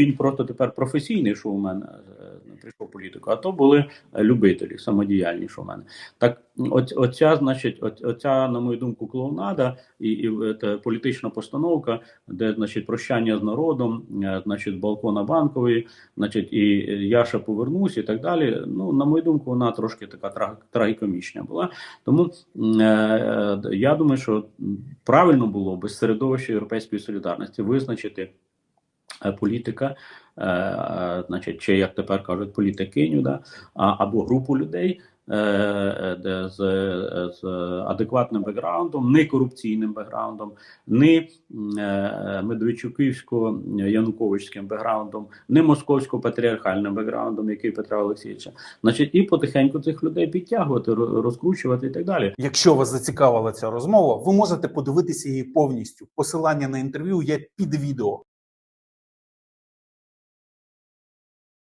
він просто тепер професійний, що у мене е, прийшов політику, а то були любителі, самодіяльні, мене. Так, от, оця, значить, оця, на мою думку, клоунада і, і е, та політична постановка, де значить прощання з народом, е, значить, балкона банкової, значить, і я ще повернусь, і так далі. Ну, на мою думку, вона трошки така траг- трагікомічна була. Тому е, е, я думаю, що правильно було би середовище європейської солідарності визначити е, політика, е, е, значить, чи як тепер кажуть, політикиню, да, або групу людей. е, е, де З, е, з адекватним бекграундом, не корупційним бекграундом, не е, Медведчуківсько-Януковичським бекграундом, не московсько-патріархальним бекграундом, який Петра Олексійовича. Значить, і потихеньку цих людей підтягувати, розкручувати і так далі. Якщо вас зацікавила ця розмова, ви можете подивитися її повністю. Посилання на інтерв'ю є під відео.